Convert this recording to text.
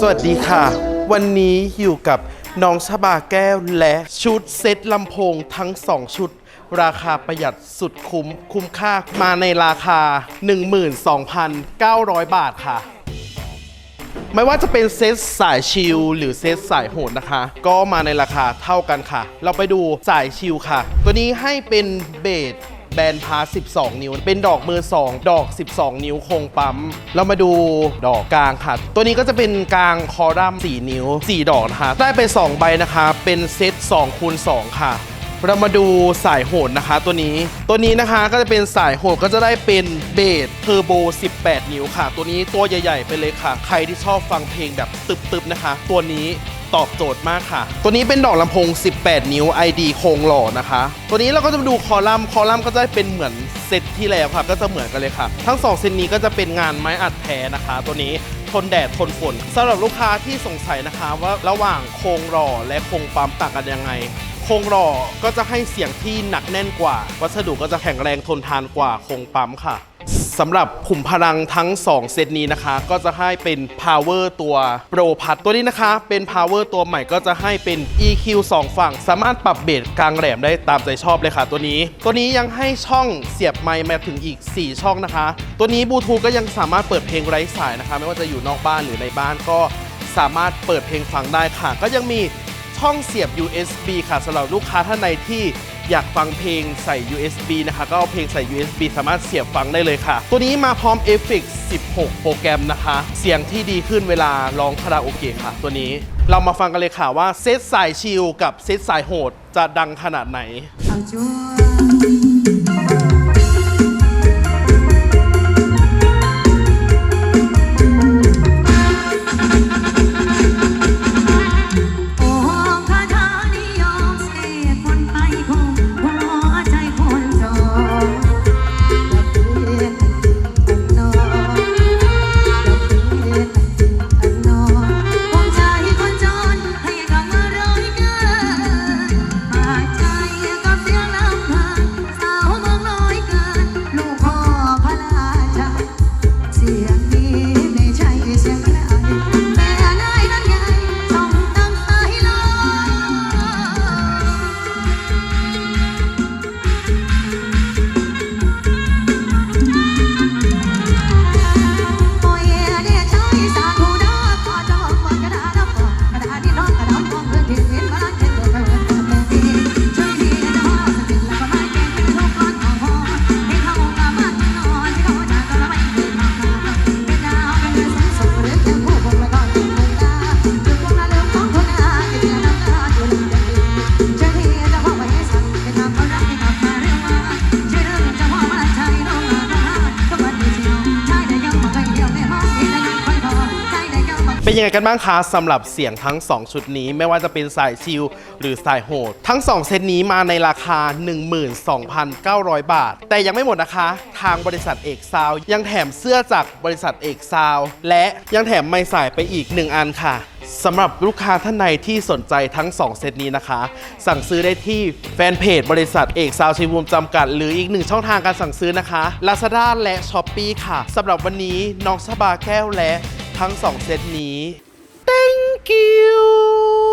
สวัสดีค่ะ วันนี้อยู่กับน้องชบาแก้วและชุดเซ็ตลำโพงทั้ง2ชุด ราคาประหยัดสุดคุ้มคุ้มค่ามาในราคา 12,900 บาทค่ะ ไม่ว่าจะเป็นเซตสายชิลหรือเซตสายโหดนะคะ ก็มาในราคาเท่ากันค่ะ เราไปดูสายชิลค่ะ ตัวนี้ให้เป็นเบส แบนพาส12 นิ้ว เป็นดอกมือ 2 ดอก 12 นิ้วคงปั๊ม เรามาดูดอกกลางค่ะ ตัวนี้ก็จะเป็นกลางคอรัม4นิ้ว 4 ดอกนะคะ ได้ไป 2 ใบนะคะ เป็นเซต2คูณ2ค่ะเรามาดูสายโหดนะคะ ตัวนี้ ตัวนี้นะคะก็จะเป็นสายโหดก็จะได้เป็นเบสเทอร์โบ 18 นิ้วค่ะ ตัวนี้ตัวใหญ่ ๆ ไปเลยค่ะ ใครที่ชอบฟังเพลงแบบตึบๆนะคะ ตัวนี้ ตอบโจทย์มากค่ะ ตัวนี้เป็นดอกลำโพง 18 นิ้ว ID โครงหล่อนะคะ ตัวนี้เราก็จะดูคอลัมน์คอลัมน์ก็จะเป็นเหมือนเซตที่แล้วค่ะ ก็จะเหมือนกันเลยค่ะ ทั้ง 2 เซตนี้ก็จะเป็นงานไม้อัดแท้นะคะ ตัวนี้ทนแดดทนฝนสำหรับลูกค้าที่สงสัยนะคะว่าระหว่างโครงหล่อและโครงปั๊มต่างกันยังไงโครงหล่อก็จะให้เสียงที่หนักแน่นกว่า วัสดุก็จะแข็งแรงทนทานกว่าโครงปั๊มค่ะ สำหรับขุมพลังทั้ง 2 เซตนี้นะคะ ก็จะให้เป็น power ตัว Pro พัดตัวนี้นะคะ เป็น power ตัวใหม่ก็จะให้เป็น EQ 2 ฝั่ง สามารถปรับเบสกลางแหลมได้ตามใจชอบเลยค่ะตัวนี้ ตัวนี้ยังให้ช่องเสียบไมค์มาถึงอีก 4 ช่องนะคะ ตัวนี้บลูทูธก็ยังสามารถเปิดเพลงไร้สายนะคะ ไม่ว่าจะอยู่นอกบ้านหรือในบ้านก็สามารถเปิดเพลงฟังได้ค่ะ ก็ยังมีช่องเสียบ USB ค่ะสำหรับลูกค้าท่านใดที่ อยากฟังเพลงใส่ USB นะคะ ก็เอาเพลงใส่ USB สามารถเสียบฟังได้เลยค่ะ ตัวนี้มาพร้อม e f f e c t 16 โปรแกรมนะคะ เสียงที่ดีขึ้นเวลาร้องคาราโอเกะค่ะ ตัวนี้เรามาฟังกันเลยค่ะว่าเซตสายชิลกับเซตสายโหดจะดังขนาดไหน เป็นยังไงกันบ้างคะสำหรับเสียงทั้ง 2 ชุดนี้ ไม่ว่าจะเป็นสายชิลหรือสายโหด ทั้ง 2 เซตนี้มาในราคา 12,900 บาท แต่ยังไม่หมดนะคะ ทางบริษัทเอกซาวยังแถมเสื้อจากบริษัทเอกซาวและยังแถมไม้สายไปอีก 1 อันค่ะสำหรับลูกค้าท่านใดที่สนใจทั้ง 2 เซตนี้นะคะ สั่งซื้อได้ที่แฟนเพจบริษัทเอกซาวชัยภูมจำกัด หรืออีกหนึ่งช่องทางการสั่งซื้อนะคะ Lazada และ s h อ p e e ค่ะสำหรับวันนี้น้องชบาแก้วและ ทั้ง 2 เซตนี้ thank you